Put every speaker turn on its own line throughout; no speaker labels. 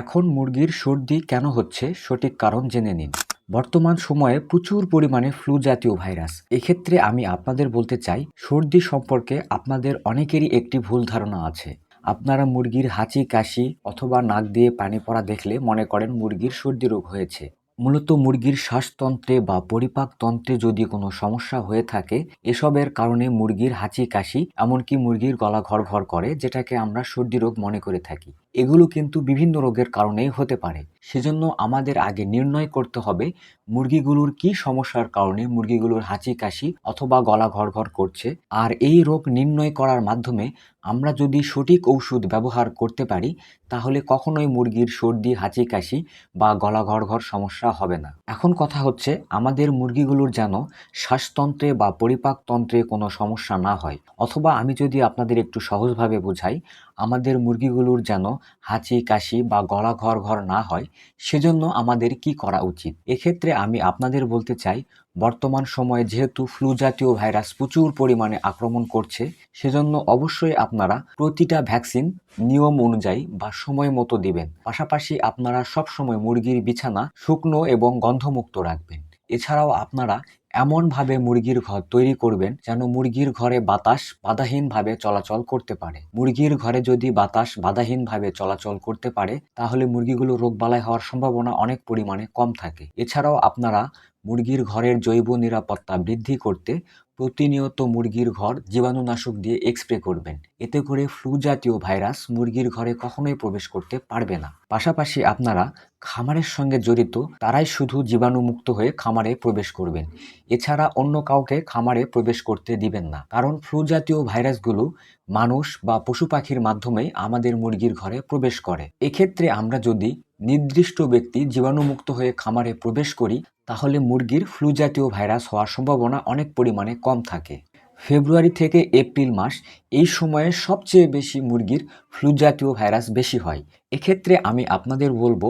এখন মুরগির সর্দি কেন হচ্ছে সঠিক কারণ জেনে নিন। বর্তমান সময়ে প্রচুর পরিমাণে ফ্লু জাতীয় ভাইরাস। এক্ষেত্রে আমি আপনাদের বলতে চাই, সর্দি সম্পর্কে আপনাদের অনেকেরই একটি ভুল ধারণা আছে। আপনারা মুরগির হাঁচি, কাশি অথবা নাক দিয়ে পানি পড়া দেখলে মনে করেন মুরগির সর্দি রোগ হয়েছে। মূলত মুরগির শ্বাসতন্ত্রে বা পরিপাকতন্ত্রে যদি কোনো সমস্যা হয়ে থাকে, এসবের কারণে মুরগির হাঁচি, কাশি এমনকি মুরগির গলা ঘর ঘর করে, যেটাকে আমরা সর্দি রোগ মনে করে থাকি। এগুলো কিন্তু বিভিন্ন রোগের কারণেই হতে পারে। সেজন্য আমাদের আগে নির্ণয় করতে হবে মুরগিগুলোর কি সমস্যার কারণে মুরগিগুলোর হাঁচি কাশি অথবা গলা ঘর ঘর করছে। আর এই রোগ নির্ণয় করার মাধ্যমে আমরা যদি সঠিক ঔষধ ব্যবহার করতে পারি, তাহলে কখনোই মুরগির সর্দি হাঁচি কাশি বা গলা ঘর ঘর সমস্যা হবে না। এখন কথা হচ্ছে, আমাদের মুরগিগুলোর যেন শ্বাসতন্ত্রে বা পরিপাকতন্ত্রে কোনো সমস্যা না হয়। অথবা আমি যদি আপনাদের একটু সহজভাবে বোঝাই আমাদের মুরগিগুলোর যেন হাঁচি, কাশি বা গলা ঘর ঘর না হয়, সেজন্য আমাদের কি করা উচিত? এক্ষেত্রে আমি আপনাদের বলতে চাই, বর্তমান সময়ে যেহেতু ফ্লু জাতীয় ভাইরাস প্রচুর পরিমাণে আক্রমণ করছে, সেজন্য অবশ্যই আপনারা প্রতিটা ভ্যাকসিন নিয়ম অনুযায়ী বা সময় মতো দিবেন। পাশাপাশি আপনারা সবসময় মুরগির বিছানা শুকনো এবং গন্ধমুক্ত রাখবেন। এছাড়াও আপনারা এমনভাবে মুরগির ঘর তৈরি করবেন যেন মুরগির ঘরে বাতাস বাধাহীনভাবে চলাচল করতে পারে। মুরগির ঘরে যদি বাতাস বাধাহীনভাবে চলাচল করতে পারে, তাহলে মুরগিগুলো রোগবালাই হওয়ার সম্ভাবনা অনেক পরিমাণে কম থাকে। এছাড়াও আপনারা মুরগির ঘরের জৈব নিরাপত্তা বৃদ্ধি করতে প্রতিনিয়ত মুরগির ঘর জীবাণুনাশক দিয়ে এক্সপ্রে করবেন। এতে করে ফ্লু জাতীয় ভাইরাস মুরগির ঘরে কখনোই প্রবেশ করতে পারবে না। পাশাপাশি আপনারা খামারের সঙ্গে জড়িত, তারাই শুধু জীবাণুমুক্ত হয়ে খামারে প্রবেশ করবেন। এছাড়া অন্য কাউকে খামারে প্রবেশ করতে দিবেন না। কারণ ফ্লু জাতীয় ভাইরাসগুলো মানুষ বা পশু পাখির মাধ্যমেই আমাদের মুরগির ঘরে প্রবেশ করে। এক্ষেত্রে আমরা যদি নির্দিষ্ট ব্যক্তি জীবাণুমুক্ত হয়ে খামারে প্রবেশ করি তাহলে মুরগির ফ্লু জাতীয় ভাইরাস হওয়ার সম্ভাবনা অনেক পরিমাণে কম থাকে। ফেব্রুয়ারি থেকে এপ্রিল মাস এই সময়ে সবচেয়ে বেশি মুরগির ফ্লু জাতীয় ভাইরাস বেশি হয়। এক্ষেত্রে আমি আপনাদের বলব,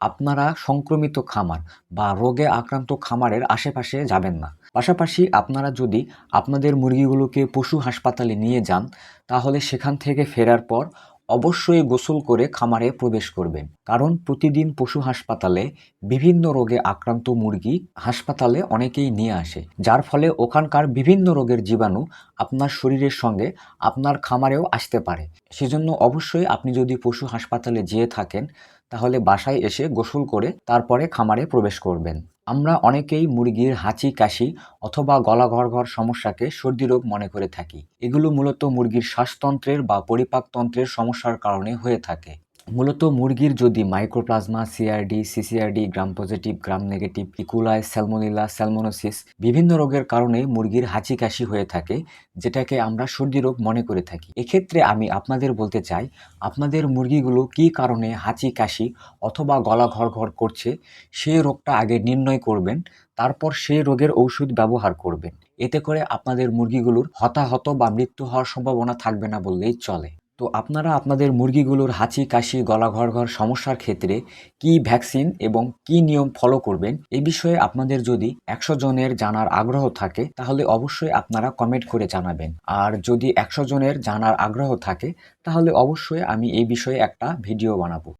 আপনারা সংক্রমিত খামার বা রোগে আক্রান্ত খামারের আশেপাশে যাবেন না। পাশাপাশি আপনারা যদি আপনাদের মুরগিগুলোকে পশু হাসপাতালে নিয়ে যান, তাহলে সেখান থেকে ফেরার পর অবশ্যই গোসল করে খামারে প্রবেশ করবেন। কারণ প্রতিদিন পশু হাসপাতালে বিভিন্ন রোগে আক্রান্ত মুরগি হাসপাতালে অনেকেই নিয়ে আসে। যার ফলে ওখানকার বিভিন্ন রোগের জীবাণু আপনার শরীরের সঙ্গে আপনার খামারেও আসতে পারে। সেজন্য অবশ্যই আপনি যদি পশু হাসপাতালে যেয়ে থাকেন, তাহলে বাসায় এসে গোসল করে তারপরে খামারে প্রবেশ করবেন। আমরা অনেকেই মুরগির হাঁচি, কাশি অথবা গলা ঘর ঘর সমস্যাকে সর্দি রোগ মনে করে থাকি। এগুলো মূলত মুরগির শ্বাসতন্ত্রের বা পরিপাকতন্ত্রের সমস্যার কারণে হয়ে থাকে। মূলত মুরগির যদি mycoplasma CRD CCRD gram positive gram negative E coli salmonella salmonellosis বিভিন্ন রোগের কারণে মুরগির হাঁচি কাশি হয়ে থাকে, যেটাকে আমরা সর্দি রোগ মনে করে থাকি। এক্ষেত্রে আমি আপনাদের বলতে চাই, আপনাদের মুরগিগুলো কী কারণে হাঁচি কাশি অথবা গলা ঘর ঘর করছে সেই রোগটা আগে নির্ণয় করবেন, তারপর সেই রোগের ঔষধ ব্যবহার করবেন। এতে করে আপনাদের মুরগিগুলোর হতাহত বা মৃত্যু হওয়ার সম্ভাবনা থাকবে না বললেই চলে। তো আপনারা আপনাদের মুরগিগুলোর হাঁচি, কাশি, গলা ঘর ঘর সমস্যার ক্ষেত্রে কি ভ্যাকসিন এবং কি নিয়ম ফলো করবেন? এ বিষয়ে আপনাদের যদি একশো জনের জানার আগ্রহ থাকে, তাহলে অবশ্যই আপনারা কমেন্ট করে জানাবেন। আর যদি একশো জনের জানার আগ্রহ থাকে, তাহলে অবশ্যই আমি এই বিষয়ে একটা ভিডিও বানাবো।